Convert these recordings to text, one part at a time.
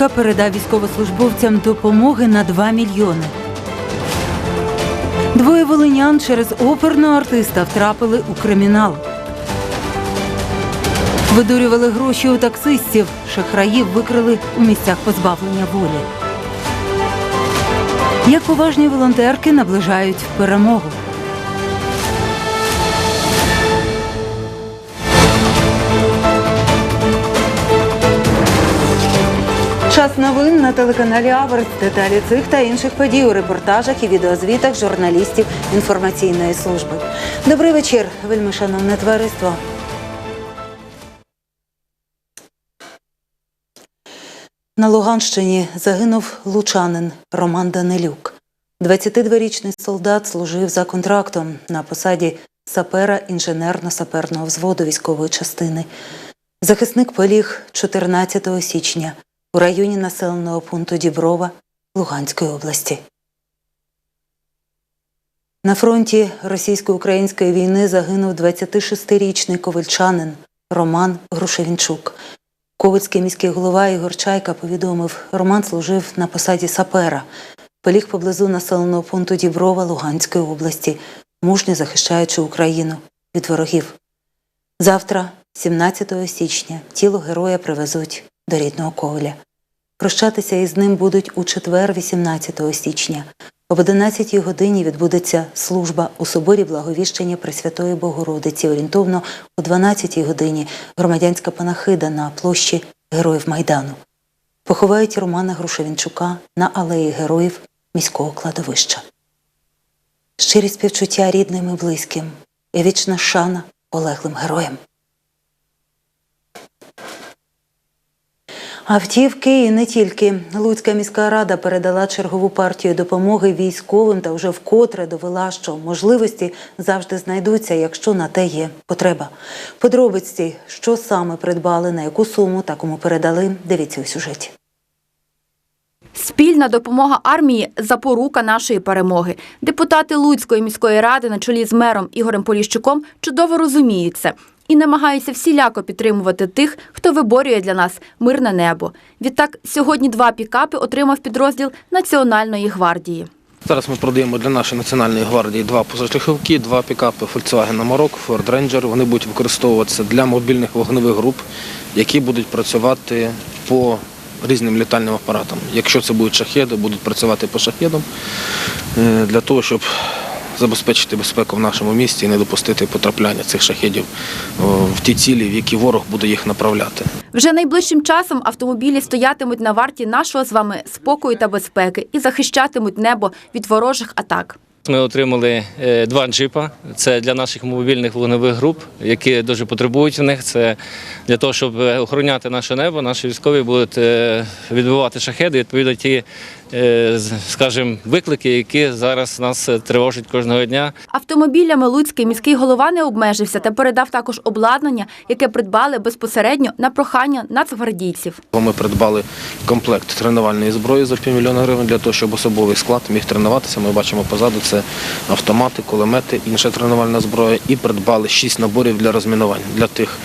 Луцька передав військовослужбовцям допомоги на 2 мільйони. Двоє волинян через оперного артиста втрапили у кримінал. Видурювали гроші у таксистів, шахраїв викрили у місцях позбавлення волі. Як поважні волонтерки наближають перемогу. Час новин на телеканалі Аверс. Деталі цих та інших подій у репортажах і відеозвітах журналістів інформаційної служби. Добрий вечір, вельми шановне товариство. На Луганщині загинув лучанин Роман Данилюк. 22-річний солдат служив за контрактом на посаді сапера інженерно-саперного взводу військової частини. Захисник поліг 14 січня у районі населеного пункту Діброва Луганської області. На фронті російсько-української війни загинув 26-річний ковальчанин Роман Грушевінчук. Ковицький міський голова Ігор Чайка повідомив, Роман служив на посаді сапера, поліг поблизу населеного пункту Діброва Луганської області, мужньо захищаючи Україну від ворогів. Завтра, 17 січня, тіло героя привезуть до рідного Ковеля. Прощатися із ним будуть у четвер, 18 січня. Об 11 годині відбудеться служба у соборі Благовіщення Пресвятої Богородиці. Орієнтовно о 12 годині громадянська панахида на площі Героїв Майдану. Поховають Романа Грушевінчука на алеї героїв міського кладовища. Щирі співчуття рідним і близьким і вічна шана полеглим героям. Автівки і не тільки. Луцька міська рада передала чергову партію допомоги військовим та вже вкотре довела, що можливості завжди знайдуться, якщо на те є потреба. Подробиці, що саме придбали, на яку суму та кому передали, дивіться у сюжеті. Спільна допомога армії запорука нашої перемоги. Депутати Луцької міської ради на чолі з мером Ігорем Поліщуком чудово розуміють це і намагаються всіляко підтримувати тих, хто виборює для нас мирне небо. Відтак, сьогодні два пікапи отримав підрозділ Національної гвардії. Зараз ми продаємо для нашої національної гвардії два позашляховики, два пікапи Volkswagen Amarok, Ford Ranger. Вони будуть використовуватися для мобільних вогневих груп, які будуть працювати по різним літальним апаратам. Якщо це будуть шахеди, будуть працювати по шахедам е, для того, щоб забезпечити безпеку в нашому місті і не допустити потрапляння цих шахедів в ті цілі, в які ворог буде їх направляти. Вже найближчим часом автомобілі стоятимуть на варті нашого з вами спокою та безпеки і захищатимуть небо від ворожих атак. Ми отримали е, два джипа. Це для наших мобільних вогневих груп, які дуже потребують в них. Це для того, щоб е, охороняти наше небо. Наші військові будуть е, відбивати шахеди. Відповідно, ті, скажімо, виклики, які зараз нас е, тривожать кожного дня. Автомобілями Луцький міський голова не обмежився та передав також обладнання, яке придбали безпосередньо на прохання нацгвардійців. Ми придбали комплект тренувальної зброї за півмільйона гривень для того, щоб особовий склад міг тренуватися. Ми бачимо позаду це автомати, кулемети, інша тренувальна зброя. І придбали шість наборів для розмінування для тих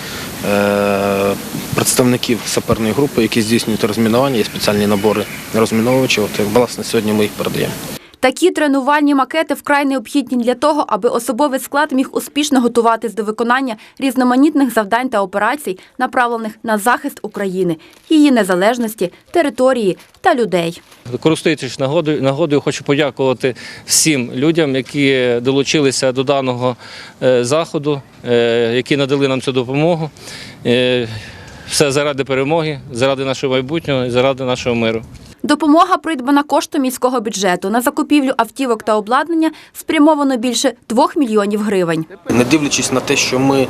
е- представників саперної групи, які здійснюють розмінування. Є спеціальні набори розміновувачів. От, власне, сьогодні ми їх передаємо. Такі тренувальні макети вкрай необхідні для того, аби особовий склад міг успішно готуватись до виконання різноманітних завдань та операцій, направлених на захист України, її незалежності, території та людей. Користуючись нагодою, нагодою, хочу подякувати всім людям, які долучилися до даного е, заходу, е, які надали нам цю допомогу. Все заради перемоги, заради нашого майбутнього і заради нашого миру. Допомога придбана коштом міського бюджету. На закупівлю автівок та обладнання спрямовано більше 2 мільйонів гривень. Не дивлячись на те, що ми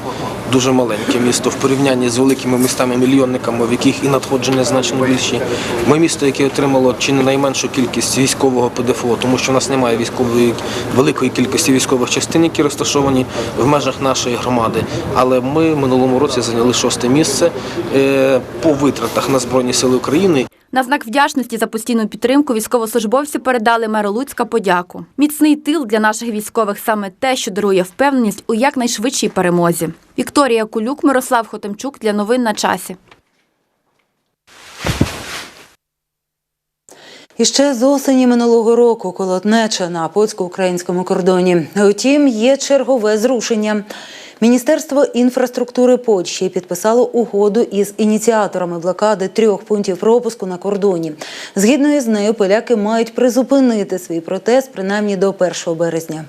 дуже маленьке місто в порівнянні з великими містами-мільйонниками, в яких і надходження значно більші. Ми місто, яке отримало чи не найменшу кількість військового ПДФО, тому що в нас немає військової великої кількості військових частин, які розташовані в межах нашої громади. Але ми минулому році зайняли шосте місце е, по витратах на Збройні Сили України. На знак вдячності за постійну підтримку військовослужбовці передали меру Луцька подяку. Міцний тил для наших військових саме те, що дарує впевненість у якнайшвидшій перемозі. Вікторія Кулюк, Мирослав Хотимчук для новин на часі. І ще з осені минулого року колотнеча на польсько-українському кордоні. Утім, є чергове зрушення. Міністерство інфраструктури Польщі підписало угоду із ініціаторами блокади трьох пунктів пропуску на кордоні. Згідно із нею, поляки мають призупинити свій протест принаймні до 1 березня.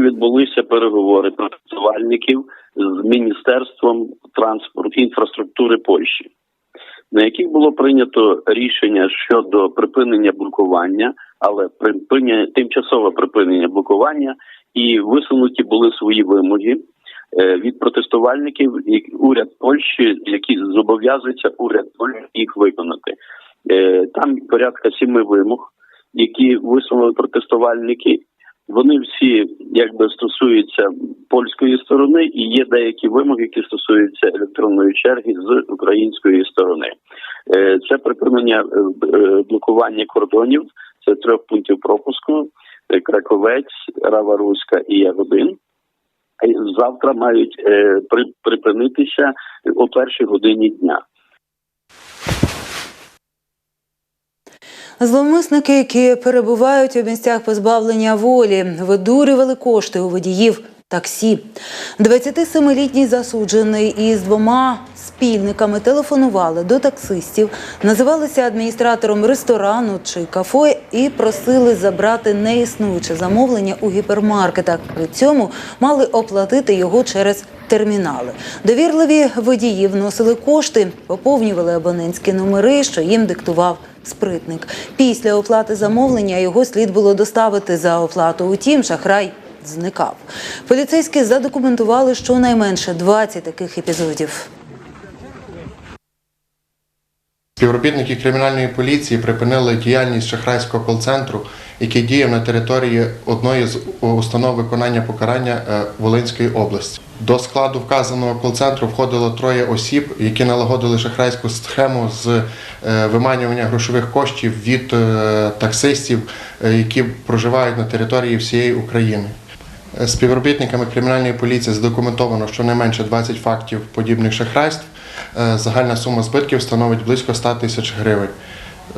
відбулися переговори працювальників з міністерством транспорту інфраструктури Польщі, на яких було прийнято рішення щодо припинення блокування, але припинення тимчасове припинення блокування, і висунуті були свої вимоги. е, Від протестувальників і уряд Польщі, які зобов'язується уряд Польщі їх виконати. Е, Там порядка сіми вимог, які висунули протестувальники, вони всі якби стосуються польської сторони, і є деякі вимоги, які стосуються електронної черги з української сторони. Е, Це припинення блокування кордонів, це трьох пунктів пропуску: Краковець, Рава Руська і Ягодин. Е, Завтра мають е, при- припинитися о першій годині дня. Зловмисники, які перебувають у місцях позбавлення волі, видурювали кошти у водіїв таксі. 27-літній засуджений із двома спільниками телефонували до таксистів, називалися адміністратором ресторану чи кафе і просили забрати неіснуюче замовлення у гіпермаркетах. При цьому мали оплатити його через термінали. Довірливі водії вносили кошти, поповнювали абонентські номери, що їм диктував спритник. Після оплати замовлення його слід було доставити за оплату. Утім, шахрай зникав. Поліцейські задокументували щонайменше 20 таких епізодів. Співробітники кримінальної поліції припинили діяльність шахрайського кол-центру, який діяв на території одної з установ виконання покарання е, Волинської області. До складу вказаного кол-центру входило троє осіб, які налагодили шахрайську схему з е, виманювання грошових коштів від е, таксистів, які проживають на території всієї України. Е, Співробітниками кримінальної поліції задокументовано щонайменше 20 фактів подібних шахрайств. Е, Загальна сума збитків становить близько 100 тисяч гривень.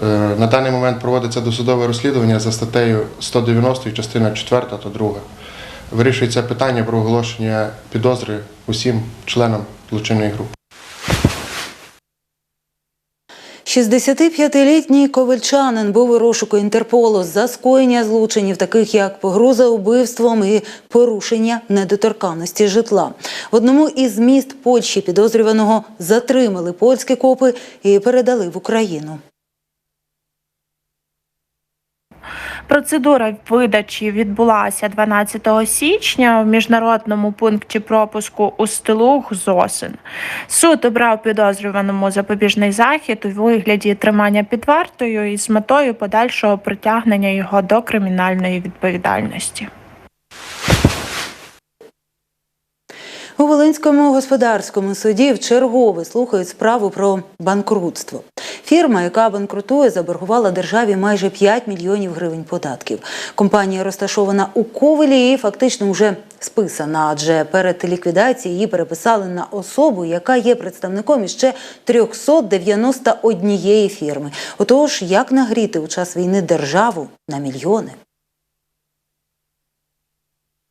Е, На даний момент проводиться досудове розслідування за статтею 190 частина 4 та 2. Вирішується питання про оголошення підозри усім членам злочинної групи. 65-літній ковальчанин був у розшуку Інтерполу за скоєння злочинів, таких як погроза убивством і порушення недоторканності житла. В одному із міст Польщі підозрюваного затримали польські копи і передали в Україну. Процедура видачі відбулася 12 січня в міжнародному пункті пропуску у Стилух Зосин. Суд обрав підозрюваному запобіжний захід у вигляді тримання під вартою із метою подальшого притягнення його до кримінальної відповідальності. У Волинському господарському суді вчергове слухають справу про банкрутство. Фірма, яка банкрутує, заборгувала державі майже 5 мільйонів гривень податків. Компанія розташована у Ковелі і фактично вже списана, адже перед ліквідацією її переписали на особу, яка є представником іще 391 фірми. Отож, як нагріти у час війни державу на мільйони?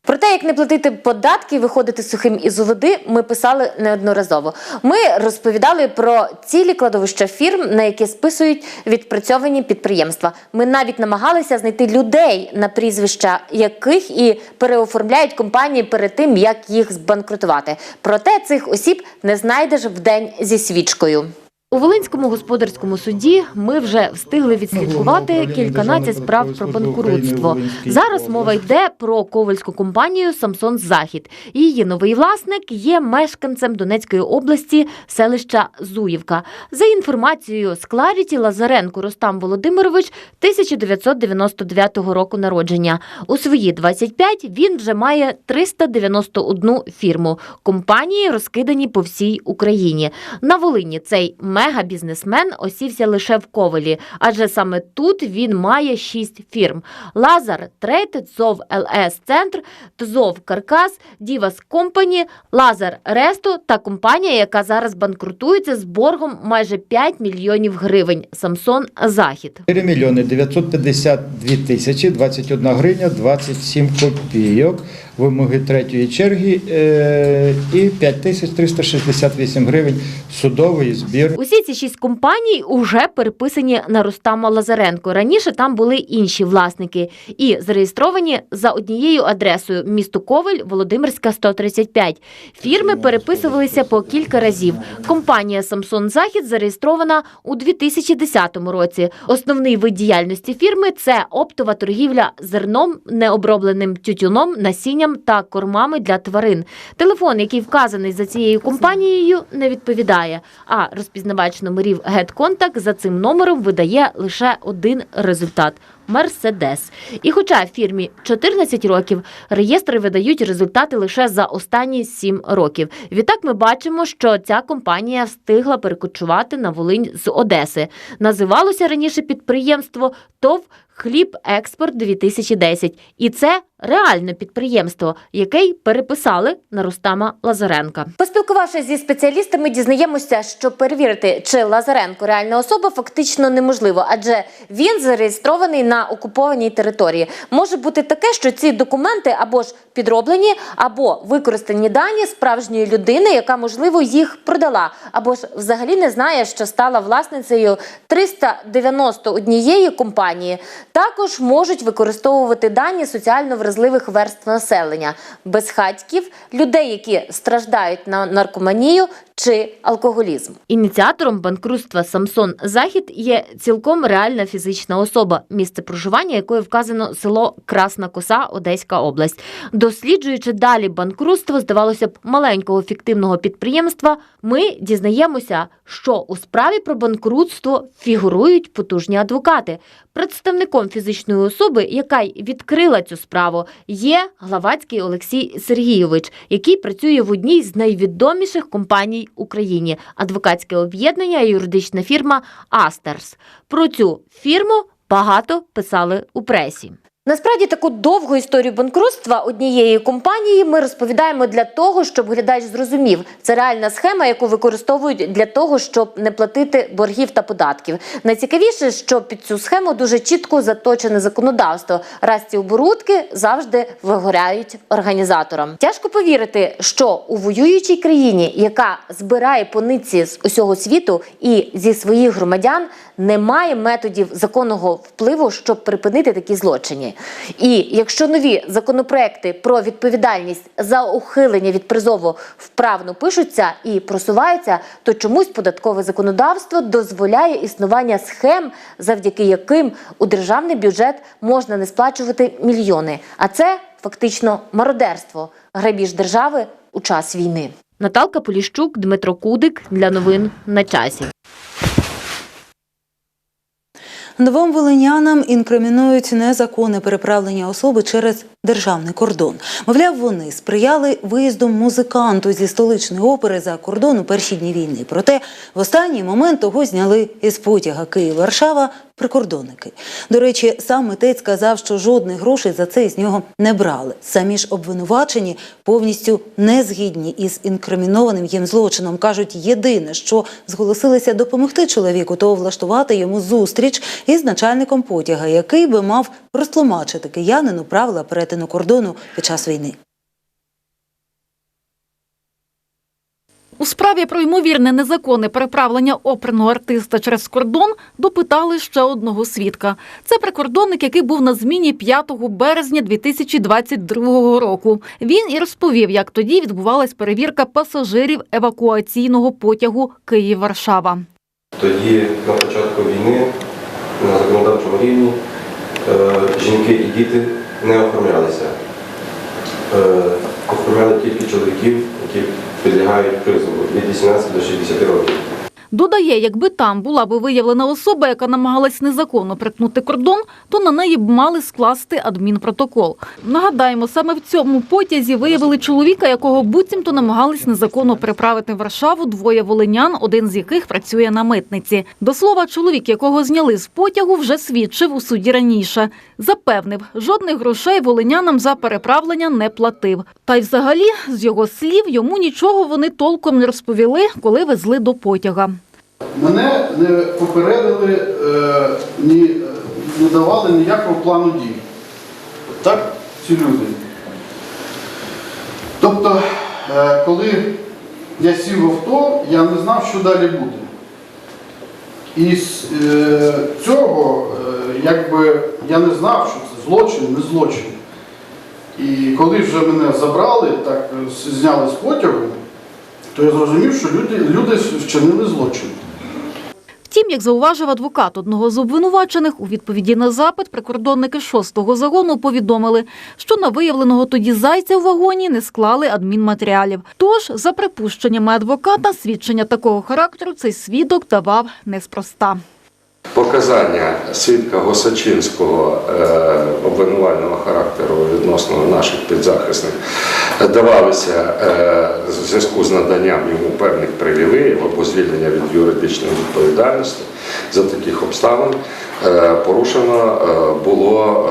Про те, як не платити податки, і виходити сухим із води, ми писали неодноразово. Ми розповідали про цілі кладовища фірм, на які списують відпрацьовані підприємства. Ми навіть намагалися знайти людей, на прізвища яких і переоформляють компанії перед тим, як їх збанкрутувати. Проте цих осіб не знайдеш в день зі свічкою. У Волинському господарському суді ми вже встигли відслідкувати кільканадцять справ про банкрутство. Зараз мова йде про ковальську компанію Самсон Захід. Її новий власник є мешканцем Донецької області селища Зуївка. За інформацією з Кларіті Лазаренко Ростам Володимирович 1999 року народження. У свої 25 він вже має 391 фірму. Компанії розкидані по всій Україні. На Волині цей мега-бізнесмен осівся лише в Ковелі, адже саме тут він має шість фірм: Лазар Трейд, ТЗОВ ЛС Центр, ТЗОВ Каркас, Дівас Компані, Лазар Ресто та компанія, яка зараз банкрутується з боргом майже 5 мільйонів гривень. Самсон Захід. 4 мільйони 952 тисячі 21 гривня 27 копійок. Вимоги третьої черги е, і 5 тисяч 368 гривень судовий збір. Усі ці шість компаній уже переписані на Рустама Лазаренко. Раніше там були інші власники і зареєстровані за однією адресою місто Ковель, Володимирська 135. Фірми переписувалися по кілька разів. Компанія Самсон Захід зареєстрована у 2010 році. Основний вид діяльності фірми це оптова торгівля зерном, необробленим тютюном, насінням та кормами для тварин. Телефон, який вказаний за цією компанією, не відповідає. А розпізнавач номерів GetContact за цим номером видає лише один результат. Мерседес. І хоча фірмі 14 років, реєстри видають результати лише за останні 7 років. Відтак ми бачимо, що ця компанія встигла перекочувати на Волинь з Одеси. Називалося раніше підприємство ТОВ Хліб Експорт 2010. І це реальне підприємство, яке переписали на Рустама Лазаренка. Поспілкувавшись зі спеціалістами, дізнаємося, що перевірити, чи Лазаренко реальна особа, фактично неможливо, адже він зареєстрований на окупованій території. Може бути таке, що ці документи або ж підроблені, або використані дані справжньої людини, яка можливо їх продала, або ж взагалі не знає, що стала власницею 391 компанії. Також можуть використовувати дані соціально вразливих верств населення, безхатьків, людей, які страждають на наркоманію чи алкоголізм. Ініціатором банкрутства Самсон Захід є цілком реальна фізична особа, місце проживання якої вказано село Красна Коса, Одеська область. Досліджуючи далі банкрутство, здавалося б, маленького фіктивного підприємства, ми дізнаємося, що у справі про банкрутство фігурують потужні адвокати. Представником фізичної особи, яка й відкрила цю справу, є Главацький Олексій Сергійович, який працює в одній з найвідоміших компаній Україні адвокатське об'єднання юридична фірма Астерс. Про цю фірму багато писали у пресі. Насправді таку довгу історію банкрутства однієї компанії ми розповідаємо для того, щоб глядач зрозумів, це реальна схема, яку використовують для того, щоб не платити боргів та податків. Найцікавіше, що під цю схему дуже чітко заточене законодавство. Раз ці оборудки завжди вигоряють організаторам. Тяжко повірити, що у воюючій країні, яка збирає по нитці з усього світу і зі своїх громадян, немає методів законного впливу, щоб припинити такі злочини. І якщо нові законопроекти про відповідальність за ухилення від призову вправно пишуться і просуваються, то чомусь податкове законодавство дозволяє існування схем, завдяки яким у державний бюджет можна не сплачувати мільйони. А це фактично мародерство, грабіж держави у час війни. Наталка Поліщук, Дмитро Кудик для новин на часі. Двом волинянам інкримінують незаконне переправлення особи через державний кордон. Мовляв, вони сприяли виїздом музиканту зі столичної опери за кордон у перші дні війни. Проте в останній момент того зняли із потяга Київ-Варшава прикордонники. До речі, сам митець сказав, що жодних грошей за це з нього не брали. Самі ж обвинувачені повністю не згідні із інкримінованим їм злочином. кажуть, єдине, що зголосилися допомогти чоловіку, то влаштувати йому зустріч із начальником потяга, який би мав розтлумачити киянину правила перетину кордону під час війни. У справі про ймовірне незаконне переправлення оперного артиста через кордон допитали ще одного свідка. Це прикордонник, який був на зміні 5 березня 2022 року. Він і розповів, як тоді відбувалась перевірка пасажирів евакуаційного потягу Київ-Варшава. Тоді на початку війни на законодавчому рівні е, жінки і діти не оформлялися. Е, Оформляли тільки чоловіків, які підлягають призову від 18 до 60 років. Додає, якби там була би виявлена особа, яка намагалась незаконно перетнути кордон, то на неї б мали скласти адмінпротокол. Нагадаємо, саме в цьому потязі виявили чоловіка, якого буцімто намагались незаконно переправити в Варшаву двоє волинян, один з яких працює на митниці. До слова, чоловік, якого зняли з потягу, вже свідчив у суді раніше. Запевнив, жодних грошей волинянам за переправлення не платив. Та й взагалі, з його слів, йому нічого вони толком не розповіли, коли везли до потяга. Мене не попередили, е, ні, е, не давали ніякого плану дій. Так, ці люди. Тобто, е, коли я сів в авто, я не знав, що далі буде. І з цього, якби я не знав, що це злочин, не злочин. І коли вже мене забрали, так зняли з потягу, то я зрозумів, що люди, люди вчинили злочин. Втім, як зауважив адвокат одного з обвинувачених, у відповіді на запит прикордонники 6-го загону повідомили, що на виявленого тоді зайця в вагоні не склали адмінматеріалів. Тож, за припущеннями адвоката, свідчення такого характеру цей свідок давав неспроста. Показання свідка Госачинського е, обвинувального характеру відносно наших підзахисних давалися е, в зв'язку з наданням йому певних привілеїв або звільнення від юридичної відповідальності за таких обставин е, порушено було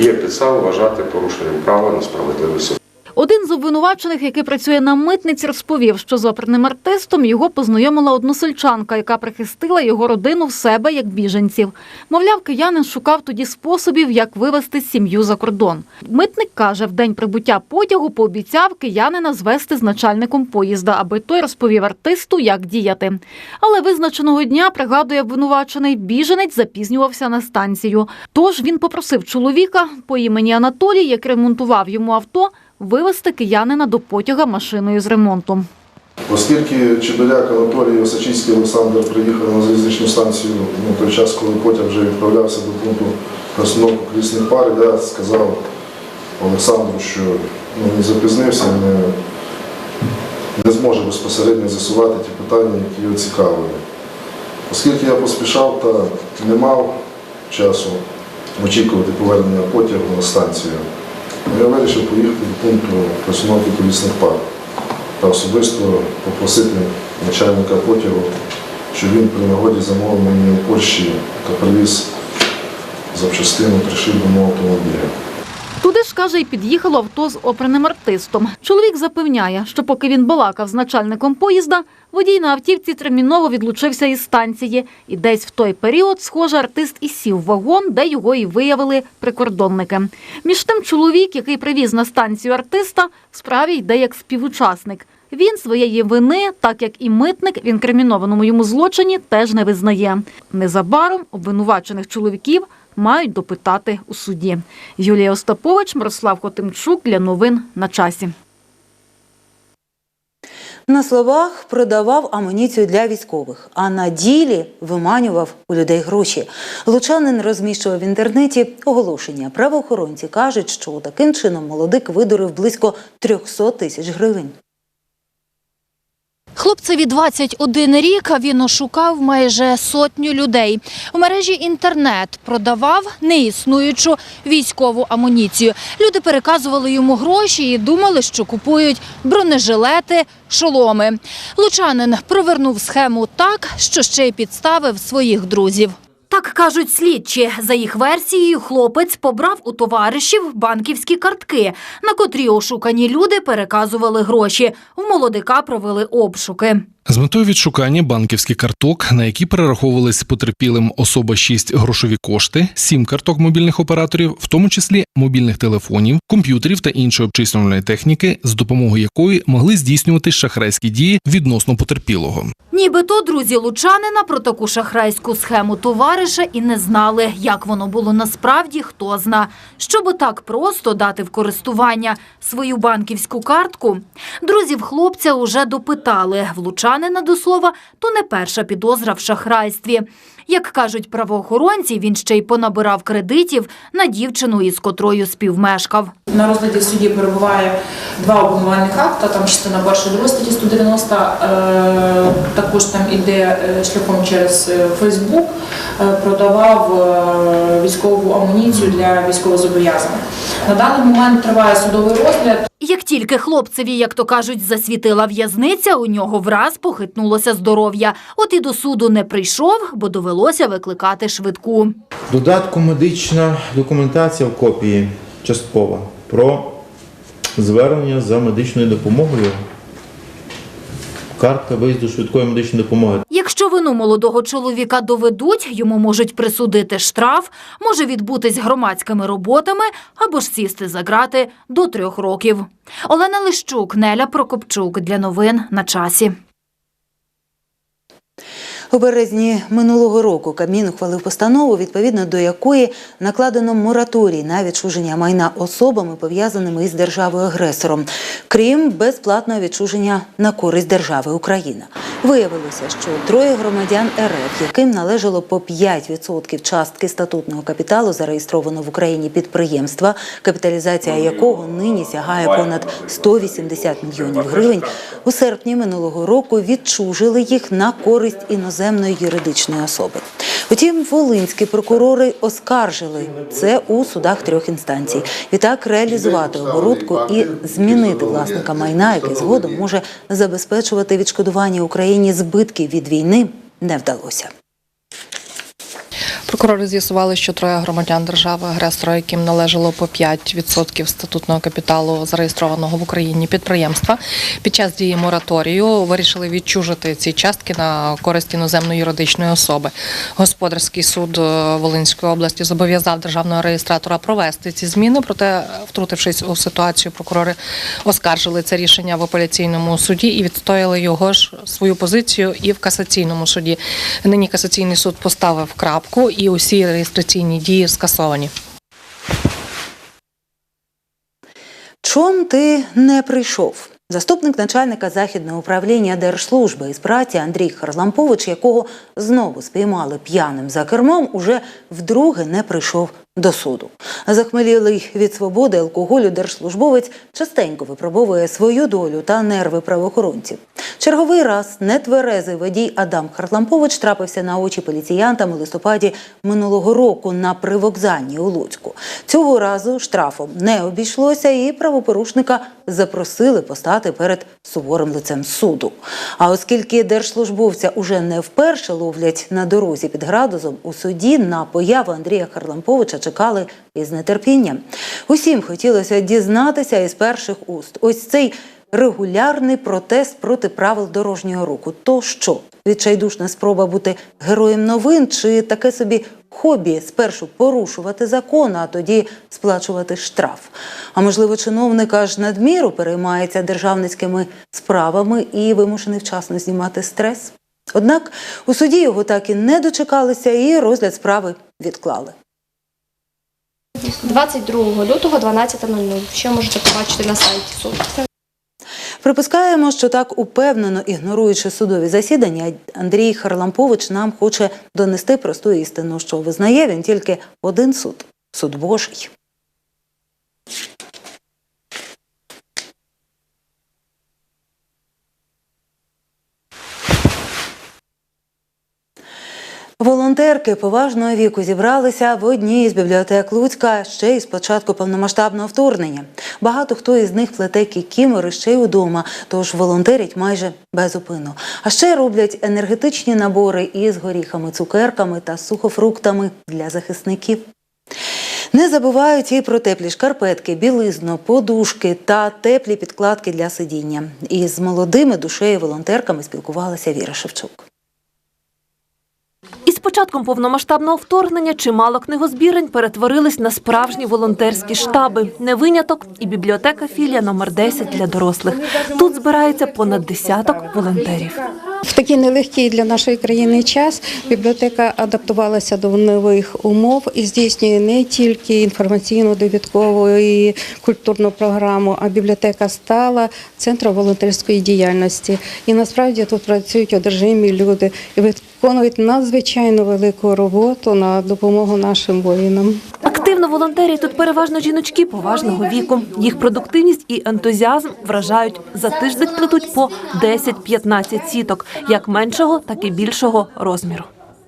є підстава вважати порушенням права на справедливий суд. Один з обвинувачених, який працює на митниці, розповів, що з оперним артистом його познайомила односельчанка, яка прихистила його родину в себе як біженців. Мовляв, киянин шукав тоді способів, як вивезти сім'ю за кордон. Митник каже, в день прибуття потягу пообіцяв киянина звести з начальником поїзда, аби той розповів артисту, як діяти. Але визначеного дня, пригадує обвинувачений, біженець запізнювався на станцію. Тож він попросив чоловіка по імені Анатолій, який ремонтував йому авто, вивезти киянина до потяга машиною з ремонтом. Оскільки Чебеляк Анатолій Осачинський Олександр приїхав на залізничну станцію на той час, коли потяг вже відправлявся до пункту розстановки колісних пар, я сказав Олександру, що ну, він запізнився, не, не зможе безпосередньо з'ясувати ті питання, які його цікавили. Оскільки я поспішав та не мав часу очікувати повернення потягу на станцію, я вирішив поїхати до пункту постановки колісних пар та особисто попросити начальника потягу, щоб він при нагоді замовив мені у Польщі та привіз запчастину пришив до мого автомобіля. Каже, і під'їхало авто з оперним артистом. Чоловік запевняє, що поки він балакав з начальником поїзда, водій на автівці терміново відлучився із станції. І десь в той період, схоже, артист і сів вагон, де його і виявили прикордонники. Між тим, чоловік, який привіз на станцію артиста, в справі йде як співучасник. Він своєї вини, так як і митник в інкримінованому йому злочині, теж не визнає. Незабаром обвинувачених чоловіків мають допитати у суді. Юлія Остапович, Мирослав Хотимчук для новин на часі. На словах продавав амуніцію для військових, а на ділі виманював у людей гроші. Лучанин розміщував в інтернеті оголошення. Правоохоронці кажуть, що таким чином молодик видурив близько 300 тисяч гривень. Хлопцеві 21 рік, він ошукав майже сотню людей. У мережі інтернет продавав неіснуючу військову амуніцію. Люди переказували йому гроші і думали, що купують бронежилети, шоломи. Лучанин провернув схему так, що ще й підставив своїх друзів. Так кажуть слідчі. За їх версією, хлопець побрав у товаришів банківські картки, на котрі ошукані люди переказували гроші. В молодика провели обшуки. З метою відшукання банківських карток, на які перераховувались потерпілим особа 6 грошові кошти, 7 карток мобільних операторів, в тому числі мобільних телефонів, комп'ютерів та іншої обчислювальної техніки, з допомогою якої могли здійснювати шахрайські дії відносно потерпілого. Нібито друзі лучанина про таку шахрайську схему товариша і не знали, як воно було насправді, хто зна. Щоб так просто дати в користування свою банківську картку, друзів хлопця уже допитали. В Лучанина ковальчанина до слова, то не перша підозра в шахрайстві. Як кажуть правоохоронці, він ще й понабирав кредитів на дівчину, із котрою співмешкав. На розгляді в суді перебуває два обвинувальних акта, там частина перша друга статті 190, е, також там іде е, шляхом через е, Фейсбук, продавав військову амуніцію для військовозобов'язаних. На даний момент триває судовий розгляд. Як тільки хлопцеві, як то кажуть, засвітила в'язниця, у нього враз похитнулося здоров'я. От і до суду не прийшов, бо довелося викликати швидку. Додатку медична документація в копії часткова про звернення за медичною допомогою. Картка виїзду швидкої медичної допомоги. Якщо вину молодого чоловіка доведуть, йому можуть присудити штраф, може відбутись громадськими роботами або ж сісти за грати до трьох років. Олена Лищук, Неля Прокопчук для новин на часі. У березні минулого року Кабмін ухвалив постанову, відповідно до якої накладено мораторій на відчуження майна особами, пов'язаними із державою-агресором, крім безплатного відчуження на користь держави Україна. Виявилося, що троє громадян РФ, яким належало по 5% частки статутного капіталу, зареєстровано в Україні підприємства, капіталізація якого нині сягає понад 180 мільйонів гривень, у серпні минулого року відчужили їх на користь іноземної юридичної особи. Втім, волинські прокурори оскаржили це у судах трьох інстанцій. Відтак реалізувати оборудку і змінити власника майна, який згодом може забезпечувати відшкодування Україні збитків від війни, не вдалося. Прокурори з'ясували, що троє громадян держави-агресора, яким належало по 5% статутного капіталу зареєстрованого в Україні підприємства, під час дії мораторію вирішили відчужити ці частки на користь іноземної юридичної особи. Господарський суд е, Волинської області зобов'язав державного реєстратора провести ці зміни. Проте, втрутившись у ситуацію, прокурори оскаржили це рішення в апеляційному суді і відстояли його ж свою позицію і в касаційному суді. Нині касаційний суд поставив крапку і усі реєстраційні дії скасовані. Чом ти не прийшов? Заступник начальника західного управління Держслужби із праці Андрій Харлампович, якого знову спіймали п'яним за кермом, уже вдруге не прийшов до суду. Захмелілий від свободи алкоголю держслужбовець частенько випробовує свою долю та нерви правоохоронців. Черговий раз нетверезий водій Адам Харлампович трапився на очі поліціянтам у листопаді минулого року на привокзальні у Луцьку. Цього разу штрафом не обійшлося, і правопорушника запросили постати перед суворим лицем суду. А оскільки держслужбовця уже не вперше ловлять на дорозі під градусом, у суді на появу Андрія Харламповича чекали із нетерпінням. Усім хотілося дізнатися із перших уст. Ось цей регулярний протест проти правил дорожнього руху. То що? Відчайдушна спроба бути героєм новин чи таке собі хобі спершу порушувати закон, а тоді сплачувати штраф. А можливо, чиновник аж надміру переймається державницькими справами і вимушений вчасно знімати стрес. Однак у суді його так і не дочекалися, і розгляд справи відклали. 22 лютого 12.00. Що можете побачити на сайті суду? Припускаємо, що так упевнено ігноруючи судові засідання, Андрій Харлампович нам хоче донести просту істину, що визнає він тільки один суд суд Божий. Волонтерки поважного віку зібралися в одній із бібліотек Луцька ще із початку повномасштабного вторгнення. Багато хто із них плете кікімори ще й удома, тож волонтерять майже безупинно. А ще роблять енергетичні набори із горіхами, цукерками та сухофруктами для захисників. Не забувають і про теплі шкарпетки, білизну, подушки та теплі підкладки для сидіння. Із молодими душею волонтерками спілкувалася Віра Шевчук. Початком повномасштабного вторгнення чимало книгозбірень перетворились на справжні волонтерські штаби. Не виняток і бібліотека філія номер 10 для дорослих. Тут збирається понад десяток волонтерів. В такий нелегкий для нашої країни час бібліотека адаптувалася до нових умов і здійснює не тільки інформаційну, довідкову і культурну програму, а бібліотека стала центром волонтерської діяльності. І насправді тут працюють одержимі люди і виконують надзвичайно велику роботу на допомогу нашим воїнам. Активно волонтерять тут переважно жіночки поважного віку. Їх продуктивність і ентузіазм вражають. За тиждень плетуть по 10-15 сіток, як меншого, так і більшого розміру.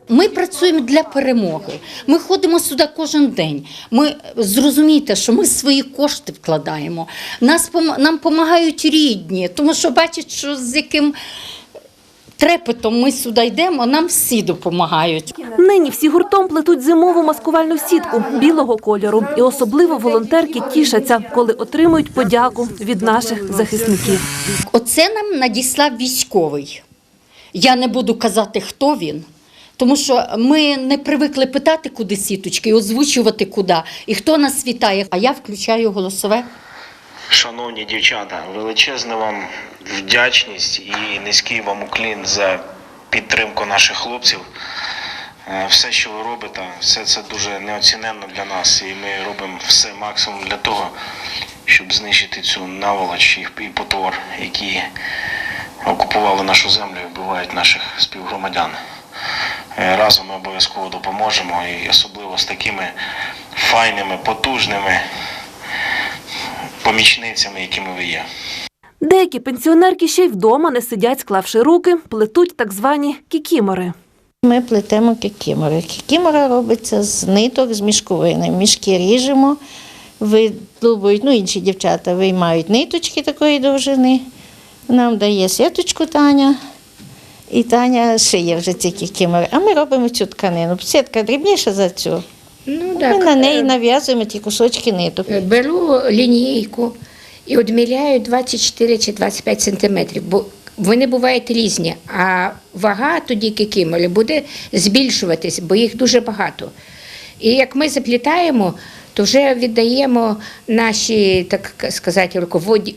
Ми працюємо для перемоги. Ми ходимо сюди кожен день. Ми зрозумійте, що ми свої кошти вкладаємо. Нас нам допомагають рідні, тому що бачать, що з яким трепетом ми сюди йдемо, нам всі допомагають. Нині всі гуртом плетуть зимову маскувальну сітку білого кольору. І особливо волонтерки тішаться, коли отримують подяку від наших захисників. Оце нам надіслав військовий. Я не буду казати, хто він. Тому що ми не привикли питати, куди сіточки, і озвучувати куди, і хто нас вітає. А я включаю голосове. Шановні дівчата, величезна вам вдячність і низький вам уклін за підтримку наших хлопців. Е, Все, що ви робите, все це дуже неоціненно для нас, і ми робимо все максимум для того, щоб знищити цю наволоч і потвор, які окупували нашу землю і вбивають наших співгромадян. Е, Разом ми обов'язково допоможемо, і особливо з такими файними, потужними помічницями, якими ви є. Деякі пенсіонерки ще й вдома не сидять, склавши руки, плетуть так звані кікімори. Ми плетемо кікімори. Кікімора робиться з ниток, з мішковини. Мішки ріжемо, видлубують, ну інші дівчата виймають ниточки такої довжини. Нам дає сіточку Таня. І Таня шиє вже ці кікімори. А ми робимо цю тканину. Сітка дрібніша за цю. Ну, Ми так. на неї нав'язуємо ті кусочки ниток. Беру лінійку і відміряю 24 чи 25 сантиметрів, бо вони бувають різні, а вага тоді кікімори буде збільшуватись, бо їх дуже багато. І як ми заплітаємо, то вже віддаємо нашій, так сказати,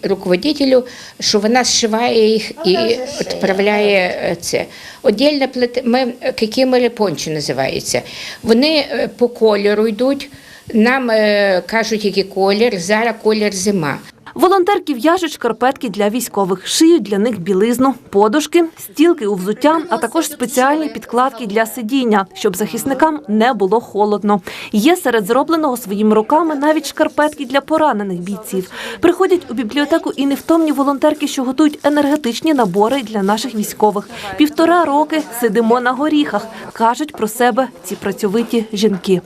руководителю, що вона зшиває їх і відправляє це. Отдільно плете, ми кікімори пончі називаються. Вони е, по кольору йдуть. Нам е, кажуть, який колір, зараз колір зима. Волонтерки в'яжуть шкарпетки для військових, шиють для них білизну, подушки, стілки у взуття, а також спеціальні підкладки для сидіння, щоб захисникам не було холодно. Є серед зробленого своїми руками навіть шкарпетки для поранених бійців. Приходять у бібліотеку і невтомні волонтерки, що готують енергетичні набори для наших військових. Півтора роки сидимо на горіхах, кажуть про себе ці працьовиті жінки.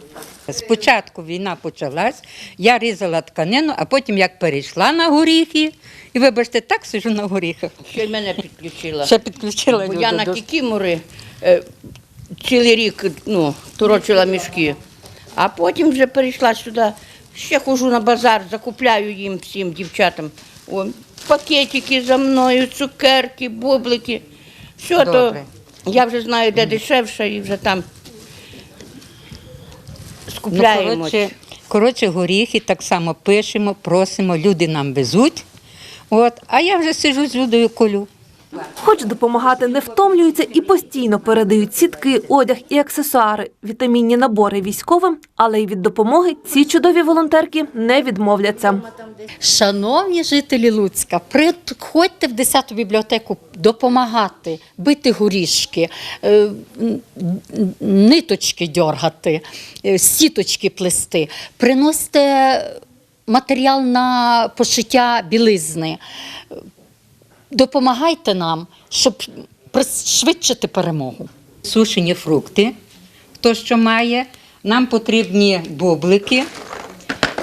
Спочатку війна почалась, я різала тканину, а потім як перейшла на горіхи, і вибачте, так сижу на горіхах. Ще й мене підключила. Ще підключила Бо я на кікімори е, цілий рік ну, торочила мішки, а потім вже перейшла сюди. Ще хожу на базар, закупляю їм всім дівчатам. О, пакетики за мною, цукерки, бублики. Все Добре. то я вже знаю, де дешевше, і вже там Ну, коротше, коротше, горіхи так само пишемо, просимо, люди нам везуть. От, а я вже сижу з людою колю. Хоч допомагати не втомлюються і постійно передають сітки, одяг і аксесуари, вітамінні набори військовим, але й від допомоги ці чудові волонтерки не відмовляться. Шановні жителі Луцька, приходьте в 10-ту бібліотеку допомагати, бити горішки, е, ниточки дьоргати, е, сіточки плести, приносите матеріал на пошиття білизни. Допомагайте нам, щоб пришвидшити перемогу. Сушені фрукти, хто що має. Нам потрібні бублики,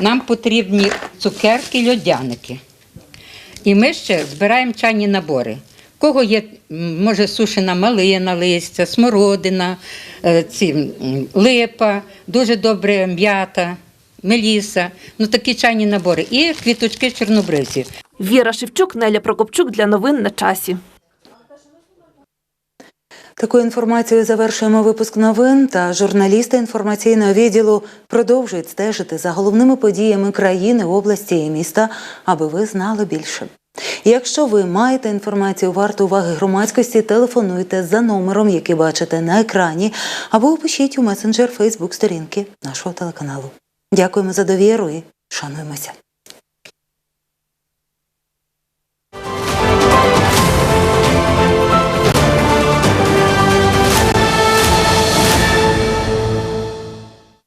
нам потрібні цукерки, льодяники. І ми ще збираємо чайні набори. Кого є, може, сушена малина, листя, смородина, е, ці, липа, дуже добре м'ята, меліса. Ну такі чайні набори. І квіточки чорнобривців. Віра Шевчук, Неля Прокопчук для новин на часі. Такою інформацією завершуємо випуск новин. Та журналісти інформаційного відділу продовжують стежити за головними подіями країни, області і міста, аби ви знали більше. Якщо ви маєте інформацію варту уваги громадськості, телефонуйте за номером, який бачите на екрані, або пишіть у месенджер Фейсбук сторінки нашого телеканалу. Дякуємо за довіру і шануємося.